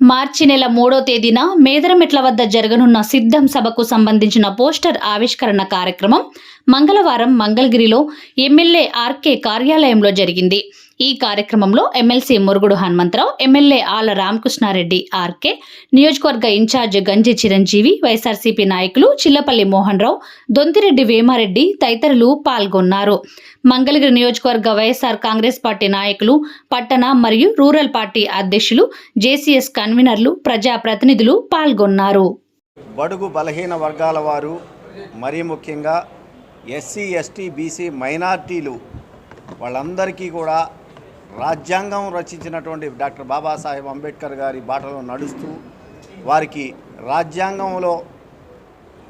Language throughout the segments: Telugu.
మార్చి నెల మూడో తేదీన మేదరమెట్ల వద్ద జరగనున్న సిద్ధం సభకు సంబంధించిన పోస్టర్ ఆవిష్కరణ కార్యక్రమం మంగళవారం మంగళగిరిలో ఎమ్మెల్యే ఆర్కే కార్యాలయంలో జరిగింది. ఈ కార్యక్రమంలో MLC Murugudu Hanumantharao MLA Alla Ramakrishna Reddy RK నియోజకవర్గ ఇన్ఛార్జ్ గంజి చిరంజీవి వైఎస్ఆర్సీపీ నాయకులు చిల్లపల్లి మోహన్ రావు దొంతిరెడ్డి వేమారెడ్డి తదితరులు పాల్గొన్నారు. మంగళగిరి నియోజకవర్గ వైఎస్ఆర్ కాంగ్రెస్ పార్టీ నాయకులు పట్టణ మరియు రూరల్ పార్టీ అధ్యక్షులు జేసీఎస్ కన్వీనర్లు ప్రజాప్రతినిధులు పాల్గొన్నారు. బడుగు బలహీన వర్గాల వారు మరీ ముఖ్యంగా ఎస్సీ ఎస్టీ బీసీ మైనార్టీలు వాళ్ళందరికీ కూడా రాజ్యాంగం రచించినటువంటి డాక్టర్ బాబాసాహెబ్ అంబేద్కర్ గారి బాటలో నడుస్తూ వారికి రాజ్యాంగంలో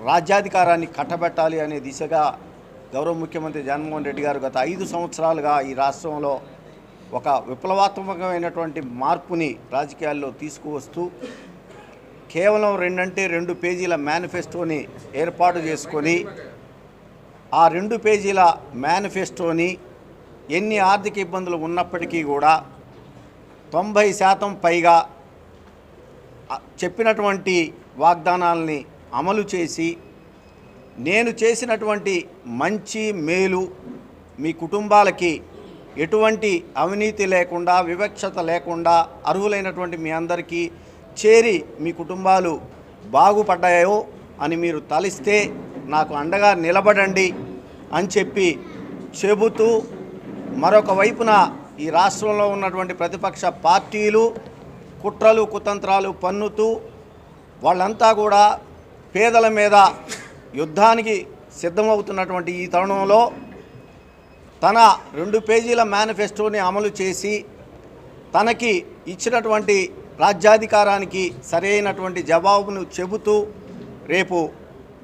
రాజ్యాధికారాన్ని కట్టబెట్టాలి అనే దిశగా గౌరవ ముఖ్యమంత్రి జగన్మోహన్ రెడ్డి గారు గత ఐదు సంవత్సరాలుగా ఈ రాష్ట్రంలో ఒక విప్లవాత్మకమైనటువంటి మార్పుని రాజకీయాల్లో తీసుకువస్తూ కేవలం రెండంటే రెండు పేజీల మేనిఫెస్టోని ఏర్పాటు చేసుకొని ఆ రెండు పేజీల మేనిఫెస్టోని ఎన్ని ఆర్థిక ఇబ్బందులు ఉన్నప్పటికీ కూడా తొంభై శాతం పైగా చెప్పినటువంటి వాగ్దానాలని అమలు చేసి నేను చేసినటువంటి మంచి మేలు మీ కుటుంబాలకి ఎటువంటి అవినీతి లేకుండా వివక్షత లేకుండా అర్హులైనటువంటి మీ అందరికీ చేరి మీ కుటుంబాలు బాగుపడ్డాయో అని మీరు తలిస్తే నాకు అండగా నిలబడండి అని చెప్పి చెబుతూ మరొక వైపున ఈ రాష్ట్రంలో ఉన్నటువంటి ప్రతిపక్ష పార్టీలు కుట్రలు కుతంత్రాలు పన్నుతూ వాళ్ళంతా కూడా పేదల మీద యుద్ధానికి సిద్ధమవుతున్నటువంటి ఈ తరుణంలో తన రెండు పేజీల మేనిఫెస్టోని అమలు చేసి తనకి ఇచ్చినటువంటి రాజ్యాధికారానికి సరైనటువంటి జవాబును చెబుతూ రేపు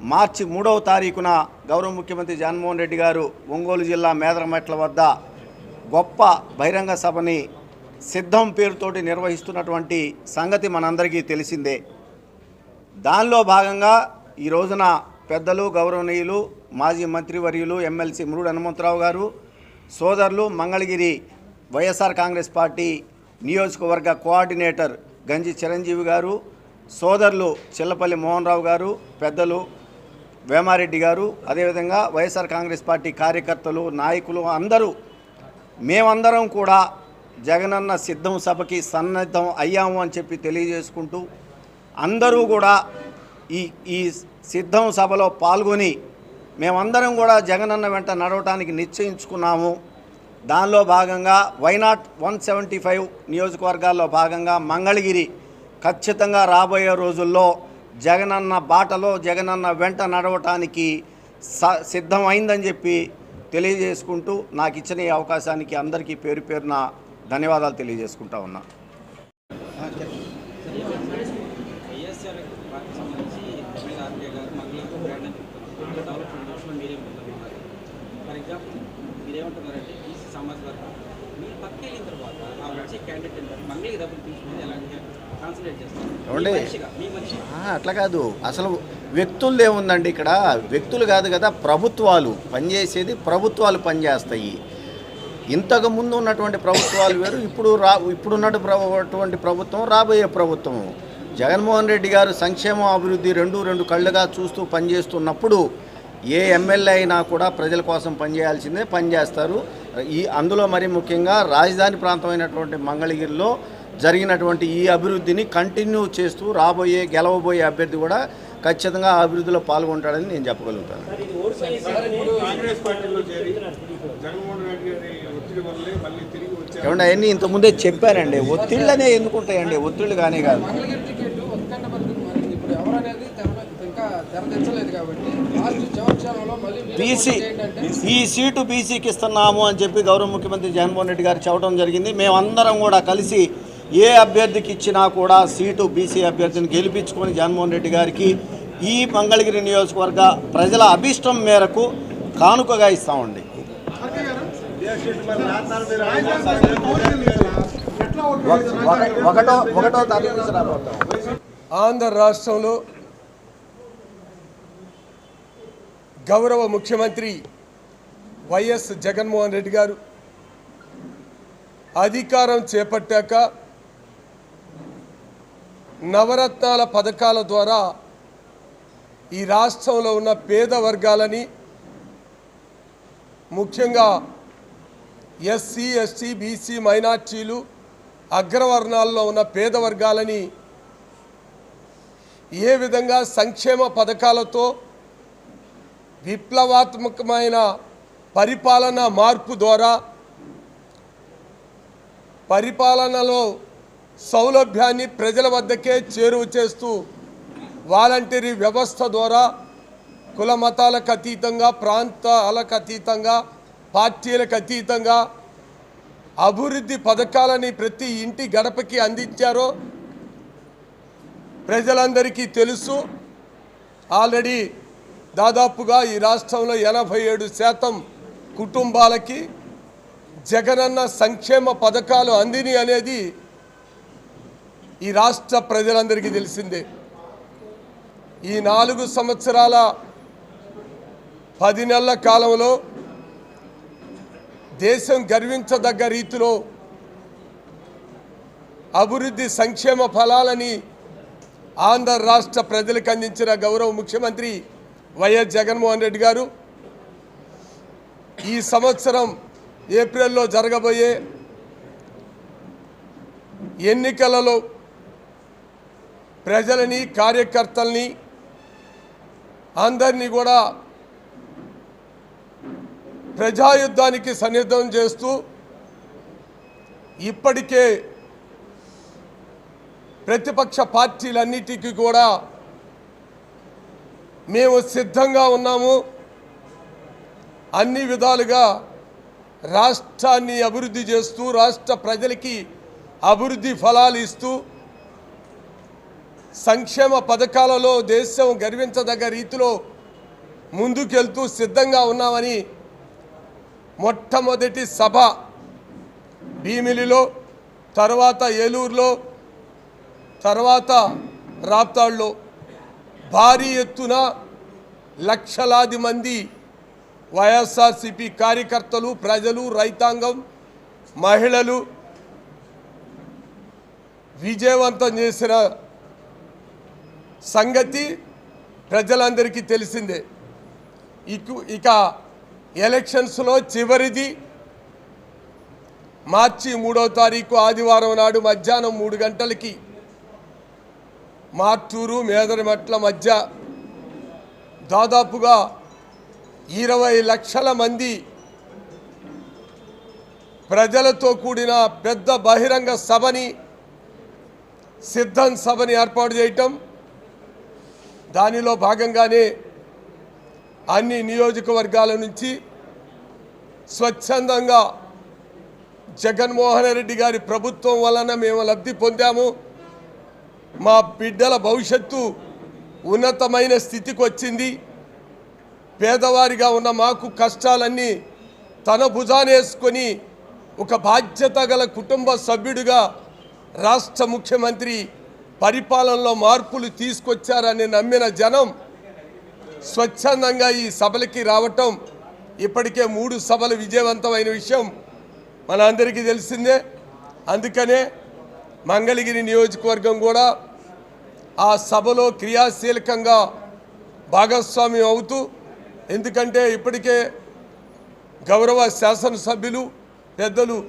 మార్చి మూడవ తారీఖున గౌరవ ముఖ్యమంత్రి జగన్మోహన్ రెడ్డి గారు ఒంగోలు జిల్లా మేదరమెట్ల వద్ద గొప్ప బహిరంగ సభని సిద్ధం పేరుతోటి నిర్వహిస్తున్నటువంటి సంగతి మనందరికీ తెలిసిందే. దానిలో భాగంగా ఈ రోజున పెద్దలు గౌరవనీయులు మాజీ మంత్రివర్యులు ఎమ్మెల్సీ మురుడు హనుమంతరావు గారు సోదరులు మంగళగిరి వైఎస్ఆర్ కాంగ్రెస్ పార్టీ నియోజకవర్గ కోఆర్డినేటర్ గంజి చిరంజీవి గారు సోదరులు చిల్లపల్లి మోహన్ రావు గారు పెద్దలు వేమారెడ్డి గారు అదేవిధంగా వైఎస్ఆర్ కాంగ్రెస్ పార్టీ కార్యకర్తలు నాయకులు అందరూ మేమందరం కూడా జగనన్న సిద్ధం సభకి సన్నద్ధం అయ్యాము అని చెప్పి తెలియజేసుకుంటూ అందరూ కూడా ఈ ఈ సిద్ధం సభలో పాల్గొని మేమందరం కూడా జగనన్న వెంట నడవటానికి నిశ్చయించుకున్నాము. దానిలో భాగంగా వైనాట్ వన్ సెవెంటీ ఫైవ్ నియోజకవర్గాల్లో భాగంగా మంగళగిరి ఖచ్చితంగా రాబోయే రోజుల్లో జగనన్న బాటలో జగనన్న వెంట నడవటానికి స సిద్ధమైందని చెప్పి తెలియజేసుకుంటూ నాకు ఇచ్చిన ఈ అవకాశానికి అందరికీ పేరు పేరున ధన్యవాదాలు తెలియజేసుకుంటా ఉన్నా. ఫర్ ఎగ్జాంపుల్ మీరేమంటున్నారంటే ఈ సమాజ్ వర్గం వెళ్ళిన తర్వాత ఆ క్యాండిడేట్ డబ్బులు తీసుకుని ఎలాంటి అట్లా కాదు. అసలు వ్యక్తులు ఏముందండి ఇక్కడ? వ్యక్తులు కాదు కదా ప్రభుత్వాలు. పనిచేసేది ప్రభుత్వాలు పనిచేస్తాయి. ఇంతకు ముందు ఉన్నటువంటి ప్రభుత్వాలు వేరు ఇప్పుడు రా ఇప్పుడు ఉన్నటువంటి ప్రభుత్వం రాబోయే ప్రభుత్వం. జగన్మోహన్ రెడ్డి గారు సంక్షేమం అభివృద్ధి రెండు రెండు కళ్ళుగా చూస్తూ పనిచేస్తున్నప్పుడు ఏ ఎమ్మెల్యే అయినా కూడా ప్రజల కోసం పనిచేయాల్సిందే పనిచేస్తారు. ఈ అందులో మరి ముఖ్యంగా రాజధాని ప్రాంతమైనటువంటి మంగళగిరిలో జరిగినటువంటి ఈ అభివృద్ధిని కంటిన్యూ చేస్తూ రాబోయే గెలవబోయే అభ్యర్థి కూడా ఖచ్చితంగా ఆ అభివృద్ధిలో పాల్గొంటాడని నేను చెప్పగలుగుతాను. కాంగ్రెస్ పార్టీలో చేరి జగన్మోహన్ రెడ్డి గారి ఒత్తిడి వల్లే మళ్ళీ తిరిగి వచ్చారు ఏమంటే అవన్నీ ఇంతకుముందే చెప్పానండి ఒత్తిళ్ళనే ఎందుకు ఉంటాయండి ఒత్తిళ్ళు కానీ కాదు తెర తెచ్చలేదు కాబట్టి బీసీ ఈ సీటు బీసీకి ఇస్తున్నాము అని చెప్పి గౌరవ ముఖ్యమంత్రి జగన్మోహన్ రెడ్డి గారు చెప్పడం జరిగింది. మేమందరం కూడా కలిసి ఏ అభ్యర్థికి ఇచ్చినా కూడా సీటు బీసీ అభ్యర్థిని గెలిపించుకొని జగన్మోహన్ రెడ్డి గారికి ఈ మంగళగిరి నియోజకవర్గ ప్రజల అభిష్టం మేరకు కానుకగా ఇస్తామండి ఒకటో ఒకటో ఆంధ్ర రాష్ట్రంలో గౌరవ ముఖ్యమంత్రి వైఎస్ జగన్మోహన్ రెడ్డి గారు అధికారం చేపట్టాక నవరత్నాల పథకాల ద్వారా ఈ రాష్ట్రంలో ఉన్న పేద వర్గాలని ముఖ్యంగా ఎస్సీ ఎస్టీ బీసీ మైనార్టీలు అగ్రవర్ణాల్లో ఉన్న పేద వర్గాలని ఏ విధంగా సంక్షేమ పథకాలతో విప్లవాత్మకమైన పరిపాలన మార్పు ద్వారా పరిపాలనలో సౌలభ్యాన్ని ప్రజల వద్దకే చేరువ చేస్తూ వాలంటరీ వ్యవస్థ ద్వారా కుల మతాలకు అతీతంగా ప్రాంతాలకు అతీతంగా పార్టీలకు అతీతంగా అభివృద్ధి పథకాలని ప్రతి ఇంటి గడపకి అందించారో ప్రజలందరికీ తెలుసు. ఆల్రెడీ దాదాపుగా ఈ రాష్ట్రంలో ఎనభై ఏడు శాతం కుటుంబాలకి జగనన్న సంక్షేమ పథకాలు అందిని అనేది ఈ రాష్ట్ర ప్రజలందరికీ తెలిసిందే. ఈ నాలుగు సంవత్సరాల పది నెలల కాలంలో దేశం గర్వించదగ్గ రీతిలో అభివృద్ధి సంక్షేమ ఫలాలని ఆంధ్ర రాష్ట్ర ప్రజలకు అందించిన గౌరవ ముఖ్యమంత్రి వైఎస్ జగన్మోహన్ రెడ్డి గారు ఈ సంవత్సరం ఏప్రిల్లో జరగబోయే ఎన్నికలలో ప్రజలని కార్యకర్తల్ని అందరినీ కూడా ప్రజాయుద్ధానికి సన్నిద్ధం చేస్తూ ఇప్పటికే ప్రతిపక్ష పార్టీలన్నిటికీ కూడా మేము సిద్ధంగా ఉన్నాము. అన్ని విధాలుగా రాష్ట్రాన్ని అభివృద్ధి చేస్తూ రాష్ట్ర ప్రజలకి అభివృద్ధి ఫలాలు ఇస్తూ సంక్షేమ పథకాలలో దేశం గర్వించదగ్గ రీతిలో ముందుకెళ్తూ సిద్ధంగా ఉన్నామని మొట్టమొదటి సభ భీమిలిలో తర్వాత ఏలూరులో తర్వాత రాప్తాడులో భారీ ఎత్తున లక్షలాది మంది వైఎస్ఆర్సిపి కార్యకర్తలు ప్రజలు రైతాంగం మహిళలు విజయవంతం చేసిన సంగతి ప్రజలందరికీ తెలిసిందే. ఇకు ఇక ఎలక్షన్స్లో చివరిది మార్చి మూడో తారీఖు ఆదివారం నాడు మధ్యాహ్నం మూడు గంటలకి మార్టూరు మేదరమెట్ల మధ్య దాదాపుగా ఇరవై లక్షల మంది ప్రజలతో కూడిన పెద్ద బహిరంగ సభని సిద్ధం సభని ఏర్పాటు చేయటం. దానిలో భాగంగానే అన్ని నియోజకవర్గాల నుంచి స్వచ్ఛందంగా జగన్మోహన్ రెడ్డి గారి ప్రభుత్వం వలన మేము లబ్ధి పొందాము. మా బిడ్డల భవిష్యత్తు ఉన్నతమైన స్థితికి వచ్చింది పేదవారిగా ఉన్న మాకు కష్టాలన్నీ తన భుజానేసుకొని ఒక బాధ్యత గల కుటుంబ సభ్యుడిగా రాష్ట్ర ముఖ్యమంత్రి పరిపాలనలో మార్పులు తీసుకొచ్చారని నమ్మిన జనం స్వచ్ఛందంగా ఈ సభలకి రావటం ఇప్పటికే మూడు సభలు విజయవంతమైన విషయం మన అందరికీ తెలిసిందే. అందుకనే మంగళగిరి నియోజకవర్గం కూడా ఆ సభలో క్రియాశీలకంగా భాగస్వామ్యం అవుతూ ఎందుకంటే ఇప్పటికే గౌరవ శాసనసభ్యులు పెద్దలు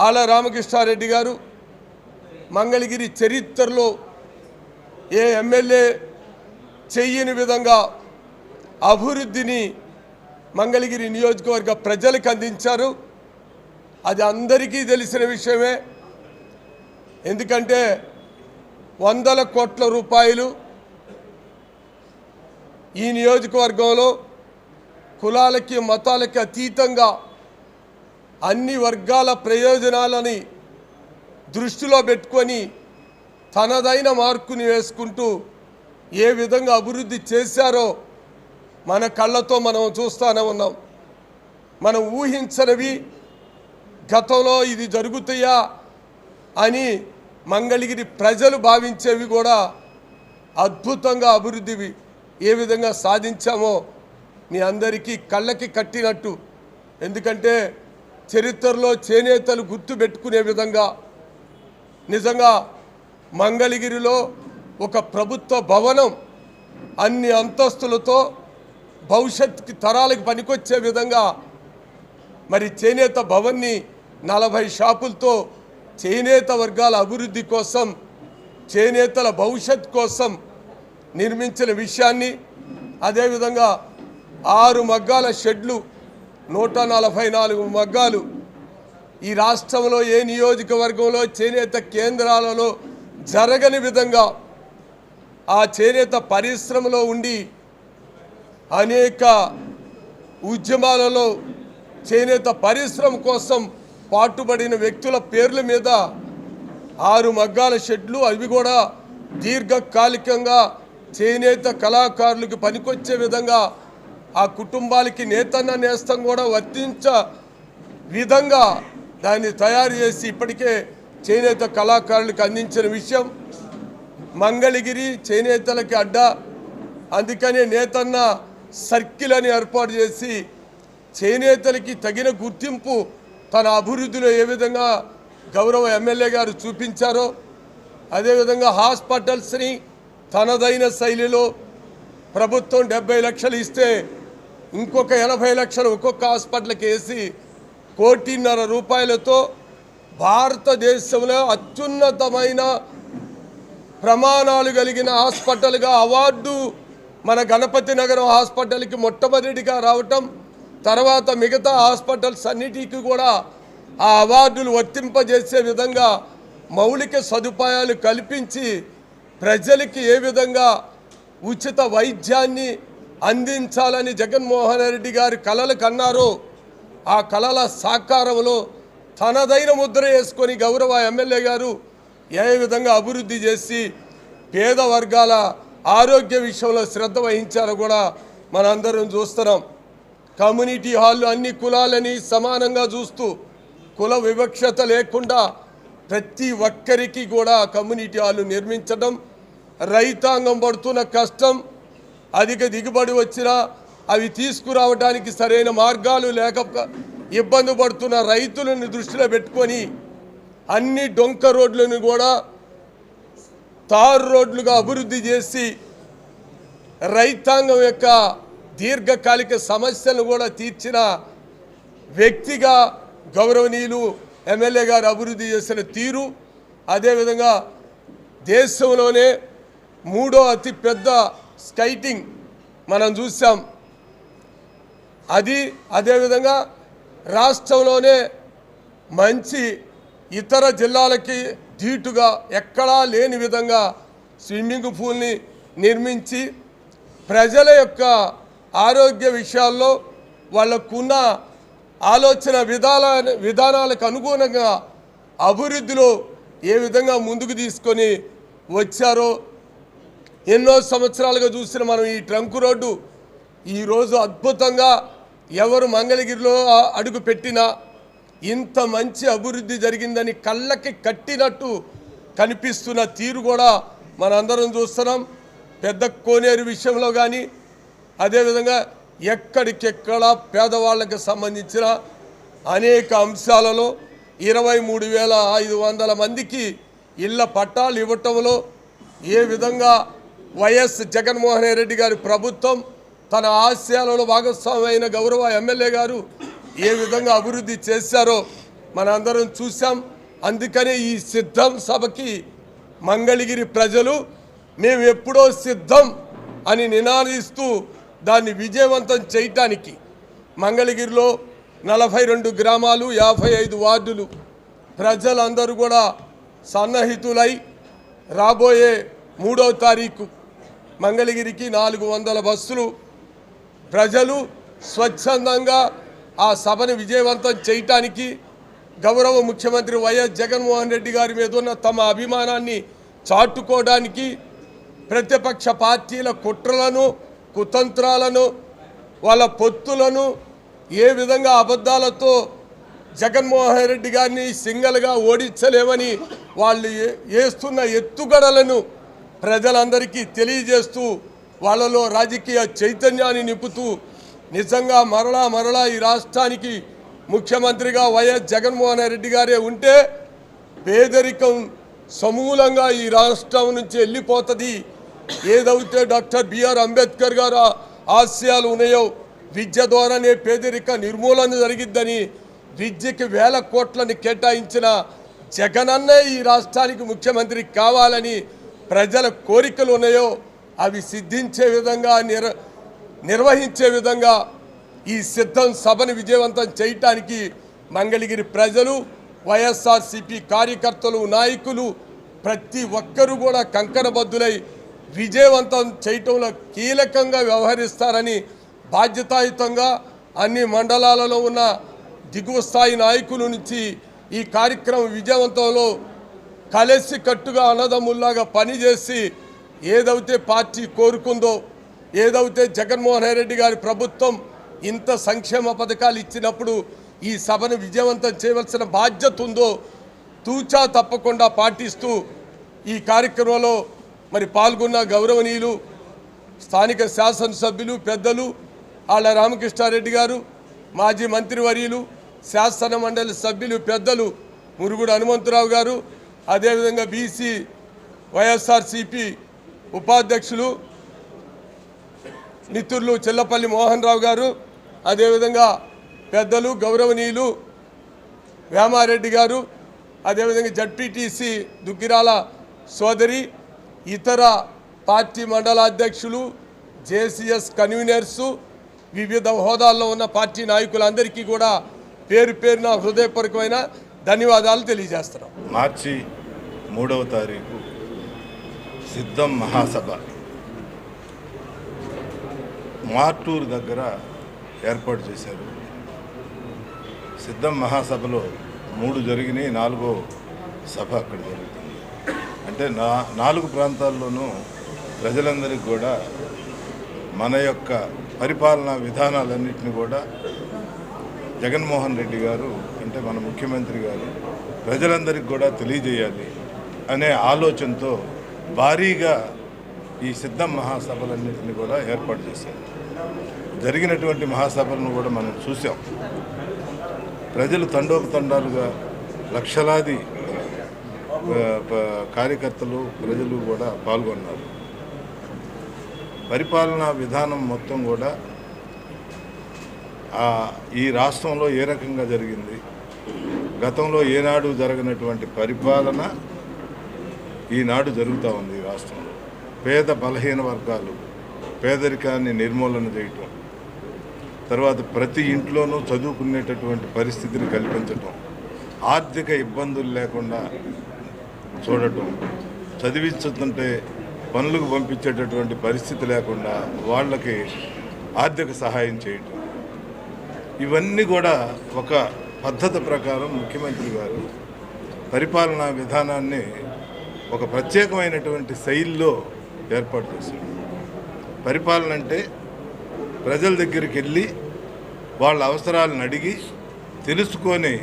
ఆల రామకృష్ణారెడ్డి గారు మంగళగిరి చరిత్రలో ఏ ఎమ్మెల్యే చెయ్యని విధంగా అభివృద్ధిని మంగళగిరి నియోజకవర్గ ప్రజలకు అందించారు. అది అందరికీ తెలిసిన విషయమే. ఎందుకంటే వందల కోట్ల రూపాయలు ఈ నియోజకవర్గంలో కులాలకి మతాలకి అతీతంగా అన్ని వర్గాల ప్రయోజనాలని దృష్టిలో పెట్టుకొని తనదైన మార్కుని వేసుకుంటూ ఏ విధంగా అభివృద్ధి చేశారో మన కళ్ళతో మనం చూస్తూనే ఉన్నాం. మనం ఊహించనివి గతంలో ఇది జరుగుతాయా అని మంగళగిరి ప్రజలు భావించేవి కూడా అద్భుతంగా అభివృద్ధి ఏ విధంగా సాధించామో మీ అందరికీ కళ్ళకి కట్టినట్టు. ఎందుకంటే చరిత్రలో చేనేతలు గుర్తు పెట్టుకునే విధంగా నిజంగా మంగళగిరిలో ఒక ప్రభుత్వ భవనం అన్ని అంతస్తులతో భవిష్యత్తుకి తరాలకు పనికొచ్చే విధంగా మరి చేనేత భవన్ని నలభై షాపులతో చేనేత వర్గాల అభివృద్ధి కోసం చేనేతల భవిష్యత్ కోసం నిర్మించిన విషయాన్ని అదేవిధంగా ఆరు మగ్గాల షెడ్లు నూట నలభై నాలుగు మగ్గాలు ఈ రాష్ట్రంలో ఏ నియోజకవర్గంలో చేనేత కేంద్రాలలో జరగని విధంగా ఆ చేనేత పరిశ్రమలో ఉండి అనేక ఉద్యమాలలో చేనేత పరిశ్రమ కోసం పాటుపడిన వ్యక్తుల పేర్ల మీద ఆరు మగ్గాల షెడ్లు. అవి కూడా దీర్ఘకాలికంగా చేనేత కళాకారులకు పనికొచ్చే విధంగా ఆ కుటుంబాలకి నేతన్న నేస్తం కూడా వర్తించ విధంగా దాన్ని తయారు చేసి ఇప్పటికే చేనేత కళాకారులకు అందించిన విషయం. మంగళగిరి చేనేతలకి అడ్డ. అందుకనే నేతన్న సర్కిల్ అని ఏర్పాటు చేసి చేనేతలకి తగిన గుర్తింపు తన అభివృద్ధిలో ఏ విధంగా గౌరవ ఎమ్మెల్యే గారు చూపించారో అదేవిధంగా హాస్పిటల్స్ని తనదైన శైలిలో ప్రభుత్వం డెబ్బై లక్షలు ఇస్తే ఇంకొక ఎనభై లక్షలు ఒక్కొక్క హాస్పిటల్కి వేసి కోటిన్నర రూపాయలతో భారతదేశంలో అత్యున్నతమైన ప్రమాణాలు కలిగిన హాస్పిటల్గా అవార్డు మన గణపతి నగరం హాస్పిటల్కి మొట్టమొదటిగా రావటం తర్వాత మిగతా హాస్పిటల్స్ అన్నిటికీ కూడా ఆ అవార్డులు వర్తింపజేసే విధంగా మౌలిక సదుపాయాలు కల్పించి ప్రజలకి ఏ విధంగా ఉచిత వైద్యాన్ని అందించాలని జగన్మోహన్ రెడ్డి గారి కలలు కన్నారో ఆ కళల సాకారంలో తనదైన ముద్ర వేసుకొని గౌరవ ఎమ్మెల్యే గారు ఏ విధంగా అభివృద్ధి చేసి పేద వర్గాల ఆరోగ్య విషయంలో శ్రద్ధ వహించారో కూడా మనందరం చూస్తున్నాం. కమ్యూనిటీ హాళ్ళు అన్ని కులాలని సమానంగా చూస్తూ కుల వివక్షత లేకుండా ప్రతి ఒక్కరికి కూడా కమ్యూనిటీ హాళ్ళు నిర్మించడం రైతాంగం పడుతున్న కష్టం అధిక దిగుబడి వచ్చినా అవి తీసుకురావడానికి సరైన మార్గాలు లేక ఇబ్బంది పడుతున్న రైతులను దృష్టిలో పెట్టుకొని అన్ని డొంక రోడ్లను కూడా తారు రోడ్లుగా అభివృద్ధి చేసి రైతాంగం యొక్క దీర్ఘకాలిక సమస్యలను కూడా తీర్చిన వ్యక్తిగా గౌరవనీయులు ఎమ్మెల్యే గారు అభివృద్ధి చేసిన తీరు అదేవిధంగా దేశంలోనే మూడో అతి పెద్ద స్కైటింగ్ మనం చూసాం అది అదేవిధంగా రాష్ట్రంలోనే మంచి ఇతర జిల్లాలకి ధీటుగా ఎక్కడా లేని విధంగా స్విమ్మింగ్ పూల్ని నిర్మించి ప్రజల యొక్క ఆరోగ్య విషయాల్లో వాళ్ళకున్న ఆలోచన విధాల విధానాలకు అనుగుణంగా అభివృద్ధిలో ఏ విధంగా ముందుకు తీసుకొని వచ్చారో ఎన్నో సంవత్సరాలుగా చూసిన మనం ఈ ట్రంక్ రోడ్డు ఈరోజు అద్భుతంగా ఎవరు మంగళగిరిలో అడుగు పెట్టినా ఇంత మంచి అభివృద్ధి జరిగిందని కళ్ళకి కట్టినట్టు కనిపిస్తున్న తీరు కూడా మనందరం చూస్తున్నాం. పెద్ద కోనేరు విషయంలో కానీ అదేవిధంగా ఎక్కడికెక్కడ పేదవాళ్ళకి సంబంధించిన అనేక అంశాలలో ఇరవై మూడు వేల ఐదు వందల మందికి ఇళ్ళ పట్టాలు ఇవ్వటంలో ఏ విధంగా వైఎస్ జగన్మోహన్ రెడ్డి గారి ప్రభుత్వం తన ఆశయాలలో భాగస్వామైన గౌరవ ఎమ్మెల్యే గారు ఏ విధంగా అభివృద్ధి చేశారో మనందరం చూసాం అందుకనే ఈ సిద్ధం సభకి మంగళగిరి ప్రజలు మేము ఎప్పుడో సిద్ధం అని నినాదిస్తూ దాన్ని విజయవంతం చేయటానికి మంగళగిరిలో నలభై రెండు గ్రామాలు యాభై ఐదు వార్డులు ప్రజలందరూ కూడా సన్నహితులై రాబోయే మూడవ తారీఖు మంగళగిరికి నాలుగు వందల బస్సులు ప్రజలు స్వచ్ఛందంగా ఆ సభను విజయవంతం చేయటానికి గౌరవ ముఖ్యమంత్రి వైఎస్ జగన్మోహన్ రెడ్డి గారి మీద ఉన్న తమ అభిమానాన్ని చాటుకోవడానికి ప్రతిపక్ష పార్టీల కుట్రలను కుతంత్రాలను వాళ్ళ పొత్తులను ఏ విధంగా అబద్ధాలతో జగన్మోహన్ రెడ్డి గారిని సింగల్గా ఓడించలేమని వాళ్ళు ఏ- వేస్తున్న ఎత్తుగడలను ప్రజలందరికీ తెలియజేస్తూ వాళ్ళలో రాజకీయ చైతన్యాన్ని నింపుతూ నిజంగా మరలా మరలా ఈ రాష్ట్రానికి ముఖ్యమంత్రిగా వైఎస్ జగన్మోహన్ రెడ్డి గారే ఉంటే పేదరికం సమూలంగా ఈ రాష్ట్రం నుంచి వెళ్ళిపోతుంది. ఏదైతే డాక్టర్ బిఆర్ అంబేద్కర్ గారు ఆశయాలు ఉన్నాయో విద్య ద్వారానే పేదరిక నిర్మూలన జరిగిద్దని విద్యకి వేల కోట్లని కేటాయించిన జగనన్న ఈ రాష్ట్రానికి ముఖ్యమంత్రి కావాలని ప్రజల కోరికలు ఉన్నాయో అవి సిద్ధించే విధంగా నిర్ నిర్వహించే విధంగా ఈ సిద్ధం సభను విజయవంతం చేయటానికి మంగళగిరి ప్రజలు వైఎస్ఆర్సిపి కార్యకర్తలు నాయకులు ప్రతి ఒక్కరూ కూడా కంకణబద్దులై విజయవంతం చేయటంలో కీలకంగా వ్యవహరిస్తారని బాధ్యతాయుతంగా అన్ని మండలాలలో ఉన్న దిగువ స్థాయి నాయకుల నుంచి ఈ కార్యక్రమం విజయవంతంలో కలిసి కట్టుగా అన్నదమ్ముల్లాగా పనిచేసి ఏదైతే పార్టీ కోరుకుందో ఏదైతే జగన్మోహన్ రెడ్డి గారి ప్రభుత్వం ఇంత సంక్షేమ పథకాలు ఇచ్చినప్పుడు ఈ సభను విజయవంతం చేయవలసిన బాధ్యత ఉందో తూచా తప్పకుండా పాటిస్తూ ఈ కార్యక్రమంలో మరి పాల్గొన్న గౌరవనీయులు స్థానిక శాసనసభ్యులు పెద్దలు ఆళ్ళ రామకృష్ణారెడ్డి గారు మాజీ మంత్రివర్యులు శాసన మండలి సభ్యులు పెద్దలు మురుగుడు హనుమంతరావు గారు అదేవిధంగా బీసీ వైఎస్ఆర్సిపి ఉపాధ్యక్షులు నితుర్లు చెల్లపల్లి మోహన్ రావు గారు అదేవిధంగా పెద్దలు గౌరవనీయులు వేమారెడ్డి గారు అదేవిధంగా జడ్పీటీసీ దుగ్గిరాల సోదరి ఇతర పార్టీ మండల అధ్యక్షులు జేసీఎస్ కన్వీనర్సు వివిధ హోదాల్లో ఉన్న పార్టీ నాయకులందరికీ కూడా పేరు పేరున హృదయపూర్వకమైన ధన్యవాదాలు తెలియజేస్తున్నాం. మార్చి మూడవ తారీఖు సిద్ధం మహాసభ. మార్టూరు దగ్గర ఏర్పాటు చేశారు. సిద్ధం మహాసభలో మూడు జరిగినాయి నాలుగో సభ అక్కడ జరిగింది. అంటే నా నాలుగు ప్రాంతాల్లోనూ ప్రజలందరికీ కూడా మన యొక్క పరిపాలనా విధానాలన్నింటినీ కూడా జగన్మోహన్ రెడ్డి గారు అంటే మన ముఖ్యమంత్రి గారు ప్రజలందరికీ కూడా తెలియజేయాలి అనే ఆలోచనతో భారీగా ఈ సిద్ధం మహాసభలన్నింటినీ కూడా ఏర్పాటు చేశారు. జరిగినటువంటి మహాసభలను కూడా మనం చూసాం ప్రజలు తండోపతండాలుగా లక్షలాది కార్యకర్తలు ప్రజలు కూడా పాల్గొన్నారు. పరిపాలనా విధానం మొత్తం కూడా ఈ రాష్ట్రంలో ఏ రకంగా జరిగింది? గతంలో ఏనాడు జరగనటువంటి పరిపాలన ఈనాడు జరుగుతూ ఉంది ఈ రాష్ట్రంలో. పేద బలహీన వర్గాలు పేదరికాన్ని నిర్మూలన చేయటం తర్వాత ప్రతి ఇంట్లోనూ చదువుకునేటటువంటి పరిస్థితిని కల్పించటం ఆర్థిక ఇబ్బందులు లేకుండా చూడటం. చదివించుతుంటే పనులకు పంపించేటటువంటి పరిస్థితి లేకుండా వాళ్ళకి ఆర్థిక సహాయం చేయటం. ఇవన్నీ కూడా ఒక పద్ధతి ప్రకారం ముఖ్యమంత్రి గారు పరిపాలనా విధానాన్ని ఒక ప్రత్యేకమైనటువంటి శైలిలో ఏర్పాటు చేశాడు పరిపాలన అంటే ప్రజల దగ్గరికి వెళ్ళి వాళ్ళ అవసరాలను అడిగి తెలుసుకొని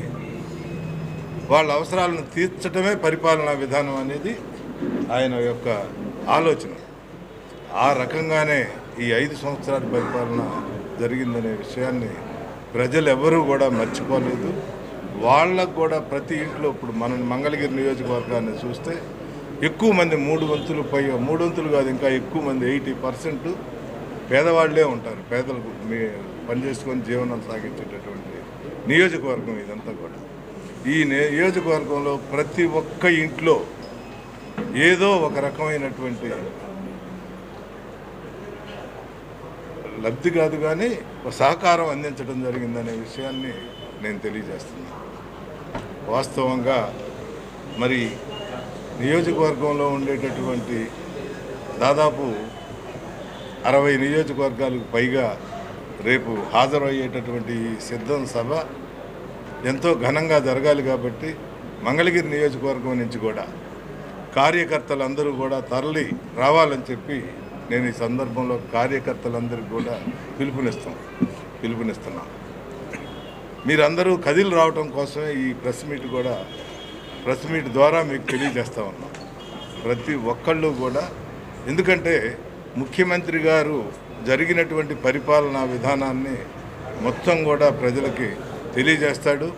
వాళ్ళ అవసరాలను తీర్చడమే పరిపాలనా విధానం అనేది ఆయన యొక్క ఆలోచన. ఆ రకంగానే ఈ ఐదు సంవత్సరాల పరిపాలన జరిగిందనే విషయాన్ని ప్రజలు ఎవరూ కూడా మర్చిపోలేదు. వాళ్ళకు కూడా ప్రతి ఇంట్లో ఇప్పుడు మనం మంగళగిరి నియోజకవర్గాన్ని చూస్తే ఎక్కువ మంది మూడు వంతులు పై మూడు వంతులు కాదు ఇంకా ఎక్కువ మంది ఎయిటీ పర్సెంట్ పేదవాళ్ళే ఉంటారు. పేదలకు మీ పని చేసుకొని జీవనం సాగించేటటువంటి నియోజకవర్గం ఇదంతా కూడా. ఈ నియోజకవర్గంలో ప్రతి ఒక్క ఇంట్లో ఏదో ఒక రకమైనటువంటి లబ్ధి కాదు కానీ సహకారం అందించడం జరిగిందనే విషయాన్ని నేను తెలియజేస్తున్నాను. వాస్తవంగా మరి నియోజకవర్గంలో ఉండేటటువంటి దాదాపు అరవై నియోజకవర్గాలకు పైగా రేపు హాజరయ్యేటటువంటి ఈ సిద్ధం సభ ఎంతో ఘనంగా జరగాలి కాబట్టి మంగళగిరి నియోజకవర్గం నుంచి కూడా కార్యకర్తలందరూ కూడా తరలి రావాలని చెప్పి నేను ఈ సందర్భంలో కార్యకర్తలందరికీ కూడా పిలుపునిస్తాం పిలుపునిస్తున్నాం. మీరందరూ కదిలి రావటం కోసమే ఈ ప్రెస్ మీట్ కూడా ప్రెస్ మీట్ ద్వారా మీకు తెలియజేస్తా ఉన్నాం. ప్రతి ఒక్కళ్ళు కూడా ఎందుకంటే ముఖ్యమంత్రి గారు జరిగినటువంటి పరిపాలనా విధానాన్ని మొత్తం కూడా ప్రజలకి తెలియజేస్తాడు.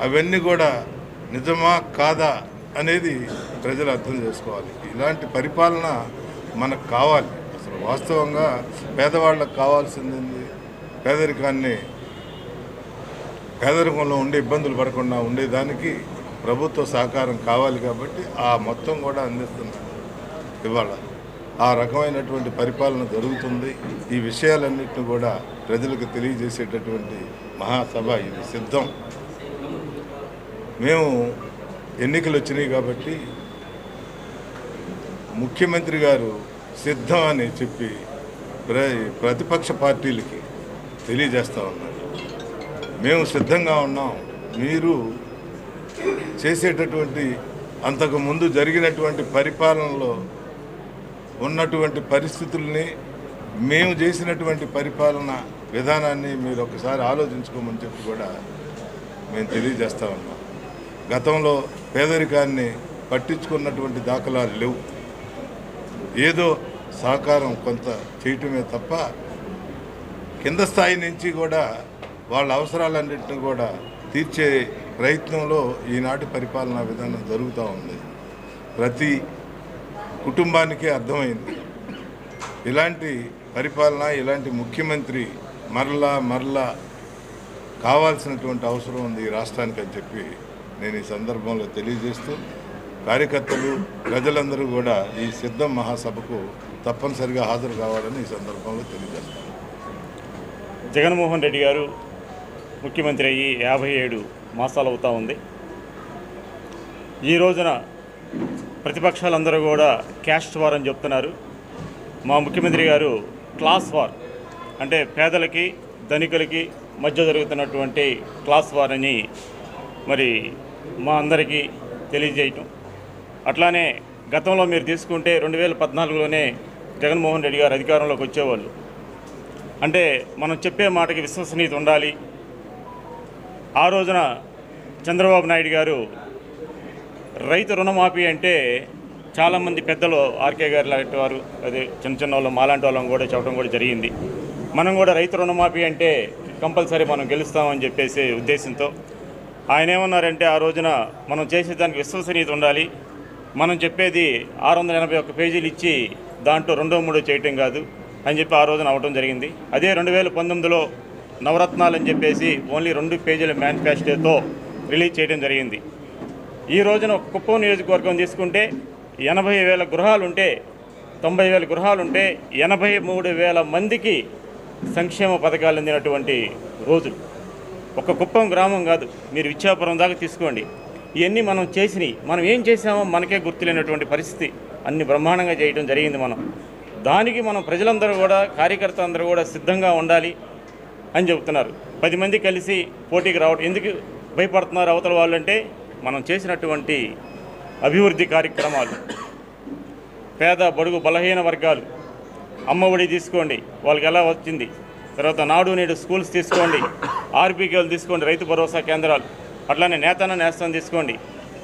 అవన్నీ కూడా నిజమా కాదా అనేది ప్రజలు అర్థం చేసుకోవాలి. ఇలాంటి పరిపాలన మనకు కావాలి. అసలు వాస్తవంగా పేదవాళ్ళకు కావాల్సింది పేదరికాన్ని పేదరికంలో ఉండే ఇబ్బందులు పడకుండా ఉండేదానికి ప్రభుత్వ సహకారం కావాలి కాబట్టి ఆ మొత్తం కూడా అందిస్తున్నారు. ఇవాళ ఆ రకమైనటువంటి పరిపాలన జరుగుతుంది. ఈ విషయాలన్నింటినీ కూడా ప్రజలకు తెలియజేసేటటువంటి మహాసభ ఇది సిద్ధం. మేము ఎన్నికలు వచ్చినాయి కాబట్టి ముఖ్యమంత్రి గారు సిద్ధం అని చెప్పి ప్ర ప్రతిపక్ష పార్టీలకి తెలియజేస్తూ ఉన్నారు. మేము సిద్ధంగా ఉన్నాం. మీరు చేసేటటువంటి అంతకు ముందు జరిగినటువంటి పరిపాలనలో ఉన్నటువంటి పరిస్థితుల్ని మేము చేసినటువంటి పరిపాలన విధానాన్ని మీరు ఒకసారి ఆలోచించుకోమని చెప్పి కూడా మేము తెలియజేస్తా ఉన్నాం. గతంలో పేదరికాన్ని పట్టించుకున్నటువంటి దాఖలాలు లేవు. ఏదో సహకారం కొంత చేయటమే తప్ప కింద స్థాయి నుంచి కూడా వాళ్ళ అవసరాలన్నింటినీ కూడా తీర్చే ప్రయత్నంలో ఈనాటి పరిపాలనా విధానం జరుగుతూ ఉంది. ప్రతి కుటుంబానికి అర్థమైంది. ఇలాంటి పరిపాలన ఇలాంటి ముఖ్యమంత్రి మరలా మరలా కావాల్సినటువంటి అవసరం ఉంది ఈ రాష్ట్రానికి అని చెప్పి నేను ఈ సందర్భంలో తెలియజేస్తూ కార్యకర్తలు ప్రజలందరూ కూడా ఈ సిద్ధం మహాసభకు తప్పనిసరిగా హాజరు కావాలని ఈ సందర్భంలో తెలియజేస్తాను. జగన్మోహన్ రెడ్డి గారు ముఖ్యమంత్రి అయ్యి యాభై ఏడు మాసాలు అవుతూ ఉంది. ఈ రోజున ప్రతిపక్షాలందరూ కూడా క్యాస్ట్ వారని చెప్తున్నారు. మా ముఖ్యమంత్రి గారు క్లాస్ వార్. అంటే పేదలకి ధనికులకి మధ్య జరుగుతున్నటువంటి క్లాస్ వార్ అని మరి మా అందరికీ తెలియజేయటం. అట్లానే గతంలో మీరు తీసుకుంటే రెండు వేల పద్నాలుగులోనే జగన్మోహన్ రెడ్డి గారు అధికారంలోకి వచ్చేవాళ్ళు. అంటే మనం చెప్పే మాటకి విశ్వసనీయత ఉండాలి. ఆ రోజున చంద్రబాబు నాయుడు గారు రైతు రుణమాఫీ అంటే చాలామంది పెద్దలు ఆర్కే గారు లాంటి వారు అదే చిన్న చిన్న వాళ్ళు మాలాంటి వాళ్ళం కూడా చెప్పడం కూడా జరిగింది. మనం కూడా రైతు రుణమాఫీ అంటే కంపల్సరీ మనం గెలుస్తామని చెప్పేసి ఉద్దేశంతో ఆయన ఏమన్నారంటే ఆ రోజున మనం చేసేదానికి విశ్వసనీయత ఉండాలి. మనం చెప్పేది ఆరు వందల ఎనభై ఒక్క పేజీలు ఇచ్చి దాంట్లో రెండో మూడో చేయటం కాదు అని చెప్పి ఆ రోజున అవటం జరిగింది. అదే రెండు వేల పంతొమ్మిదిలో నవరత్నాలు అని చెప్పేసి ఓన్లీ రెండు పేజీల మేనిఫెస్టోతో రిలీజ్ చేయడం జరిగింది. ఈ రోజున కుప్పం నియోజకవర్గం తీసుకుంటే ఎనభై వేల గృహాలు ఉంటే తొంభై వేల గృహాలు ఉంటే ఎనభై మూడు వేల మందికి సంక్షేమ పథకాలు అందినటువంటి రోజులు. ఒక కుప్పం గ్రామం కాదు. మీరు విచ్చాపురం దాకా తీసుకోండి. ఇవన్నీ మనం చేసినవి మనం ఏం చేసామో మనకే గుర్తులేనటువంటి పరిస్థితి. అన్ని బ్రహ్మాండంగా చేయడం జరిగింది మనం. దానికి మనం ప్రజలందరూ కూడా కార్యకర్త అందరూ కూడా సిద్ధంగా ఉండాలి అని చెబుతున్నారు. పది మంది కలిసి పోటీకి రావడం ఎందుకు భయపడుతున్నారు అవతల వాళ్ళు అంటే మనం చేసినటువంటి అభివృద్ధి కార్యక్రమాలు పేద బడుగు బలహీన వర్గాలు అమ్మఒడి తీసుకోండి వాళ్ళకి ఎలా వచ్చింది? తర్వాత నాడు నేడు స్కూల్స్ తీసుకోండి ఆర్బీకేలు తీసుకోండి రైతు భరోసా కేంద్రాలు అట్లానే నేతన నేస్తం తీసుకోండి.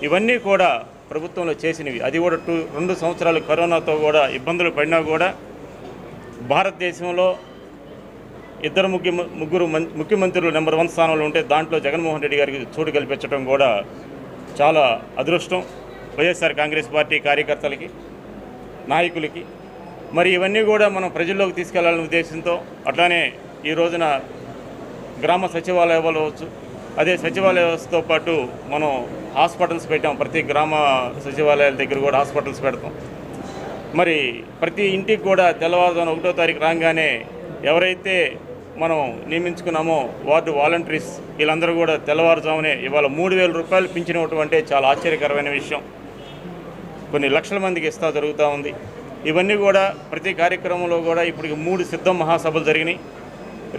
ఇవన్నీ కూడా ప్రభుత్వంలో చేసినవి. అది కూడా టూ రెండు సంవత్సరాలు కరోనాతో కూడా ఇబ్బందులు పడినా కూడా భారతదేశంలో ఇద్దరు ముఖ్య ముగ్గురు ముఖ్యమంత్రులు నెంబర్ వన్ స్థానంలో ఉంటే దాంట్లో జగన్మోహన్ రెడ్డి గారికి చోటు కల్పించడం కూడా చాలా అదృష్టం. వైఎస్ఆర్ కాంగ్రెస్ పార్టీ కార్యకర్తలకి నాయకులకి మరి ఇవన్నీ కూడా మనం ప్రజల్లోకి తీసుకెళ్ళాలనే ఉద్దేశంతో అట్లానే ఈ రోజున గ్రామ సచివాలయాలు అవ్వచ్చు అదే సచివాలయ వ్యవస్థతో పాటు మనం హాస్పిటల్స్ పెట్టాం ప్రతి గ్రామ సచివాలయాల దగ్గర కూడా హాస్పిటల్స్ పెడతాం. మరి ప్రతి ఇంటికి కూడా తెల్లవారుజామున ఒకటో తారీఖు రాగానే ఎవరైతే మనం నియమించుకున్నామో వార్డు వాలంటీర్స్ వీళ్ళందరూ కూడా తెల్లవారుజామునే ఇవాళ మూడు వేల రూపాయలు పింఛన్ ఇవ్వటం అంటే చాలా ఆశ్చర్యకరమైన విషయం. కొన్ని లక్షల మందికి ఇస్తా జరుగుతూ ఉంది. ఇవన్నీ కూడా ప్రతి కార్యక్రమంలో కూడా ఇప్పటికి మూడు సిద్ధం మహాసభలు జరిగినాయి.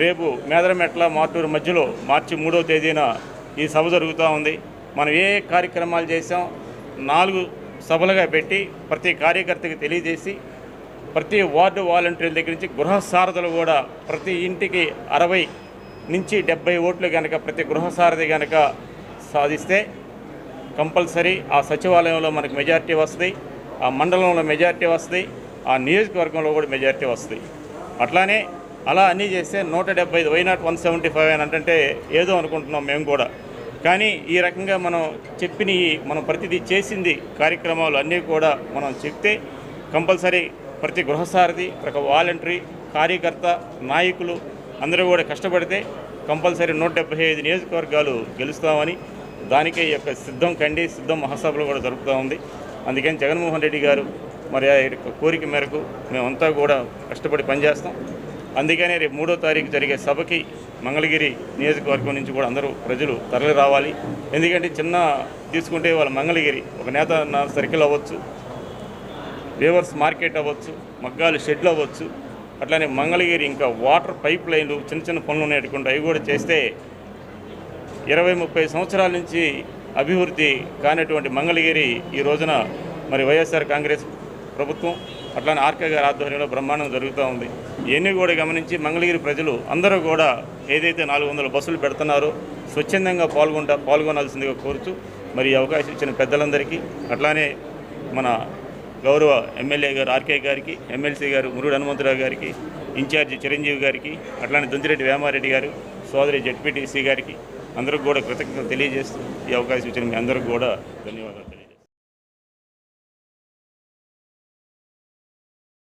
రేపు మేదరమెట్ల మార్టూరు మధ్యలో మార్చి మూడవ తేదీన ఈ సభ జరుగుతూ ఉంది. మనం ఏ కార్యక్రమాలు చేసాం నాలుగు సభలుగా పెట్టి ప్రతి కార్యకర్తకి తెలియజేసి ప్రతి వార్డు వాలంటీర్ల దగ్గర నుంచి గృహసారథులు కూడా ప్రతి ఇంటికి అరవై నుంచి డెబ్బై ఓట్లు కనుక ప్రతి గృహసారథి కనుక సాధిస్తే కంపల్సరీ ఆ సచివాలయంలో మనకు మెజారిటీ వస్తుంది ఆ మండలంలో మెజారిటీ వస్తుంది ఆ నియోజకవర్గంలో కూడా మెజారిటీ వస్తుంది. అట్లానే అలా అన్నీ చేస్తే నూట డెబ్బై ఐదు why not one seventy five అని అంటే ఏదో అనుకుంటున్నాం మేము కూడా. కానీ ఈ రకంగా మనం చెప్పిన మనం ప్రతిదీ చేసింది కార్యక్రమాలు అన్నీ కూడా మనం చెప్తే కంపల్సరీ ప్రతి గృహసారథి ఒక వాలంటరీ కార్యకర్త నాయకులు అందరూ కూడా కష్టపడితే కంపల్సరీ నూట డెబ్బై ఐదు నియోజకవర్గాలు గెలుస్తామని దానికే ఈ యొక్క సిద్ధం కండి సిద్ధం మహాసభలు కూడా జరుపుతూ ఉంది. అందుకని జగన్మోహన్ రెడ్డి గారు మరి ఆ యొక్క కోరిక మేరకు మేమంతా కూడా కష్టపడి పనిచేస్తాం. అందుకనే రేపు మూడో తారీఖు జరిగే సభకి మంగళగిరి నియోజకవర్గం నుంచి కూడా అందరూ ప్రజలు తరలి రావాలి. ఎందుకంటే చిన్న తీసుకుంటే వాళ్ళ మంగళగిరి ఒక నేత నా సర్కిల్ అవ్వచ్చు వేవర్స్ మార్కెట్ అవ్వచ్చు మగ్గాలు షెడ్లు అవ్వచ్చు అట్లానే మంగళగిరి ఇంకా వాటర్ పైప్ లైన్లు చిన్న చిన్న పనులు ఉన్నాయనుకుంటే అవి కూడా చేస్తే ఇరవై ముప్పై సంవత్సరాల నుంచి అభివృద్ధి కానటువంటి మంగళగిరి ఈ రోజున మరి వైఎస్ఆర్ కాంగ్రెస్ ప్రభుత్వం అట్లానే ఆర్కే గారి ఆధ్వర్యంలో బ్రహ్మాండం జరుగుతూ ఉంది. ఇవన్నీ కూడా గమనించి మంగళగిరి ప్రజలు అందరూ కూడా ఏదైతే నాలుగు వందల బస్సులు పెడుతున్నారో స్వచ్ఛందంగా పాల్గొంటా పాల్గొనాల్సిందిగా కోరుతూ మరి అవకాశం ఇచ్చిన పెద్దలందరికీ అట్లానే మన గౌరవ ఎమ్మెల్యే గారు ఆర్కే గారికి ఎమ్మెల్సీ గారు మురుడు హనుమంతరావు గారికి ఇన్ఛార్జి చిరంజీవి గారికి అట్లానే దుంతిరెడ్డి వేమారెడ్డి గారు సోదరి జడ్పీటీసీ గారికి అందరికి కూడా కృతజ్ఞతలు తెలియజేస్తూ ఈ అవకాశం ఇచ్చిన మీ అందరికి కూడా ధన్యవాదాలు.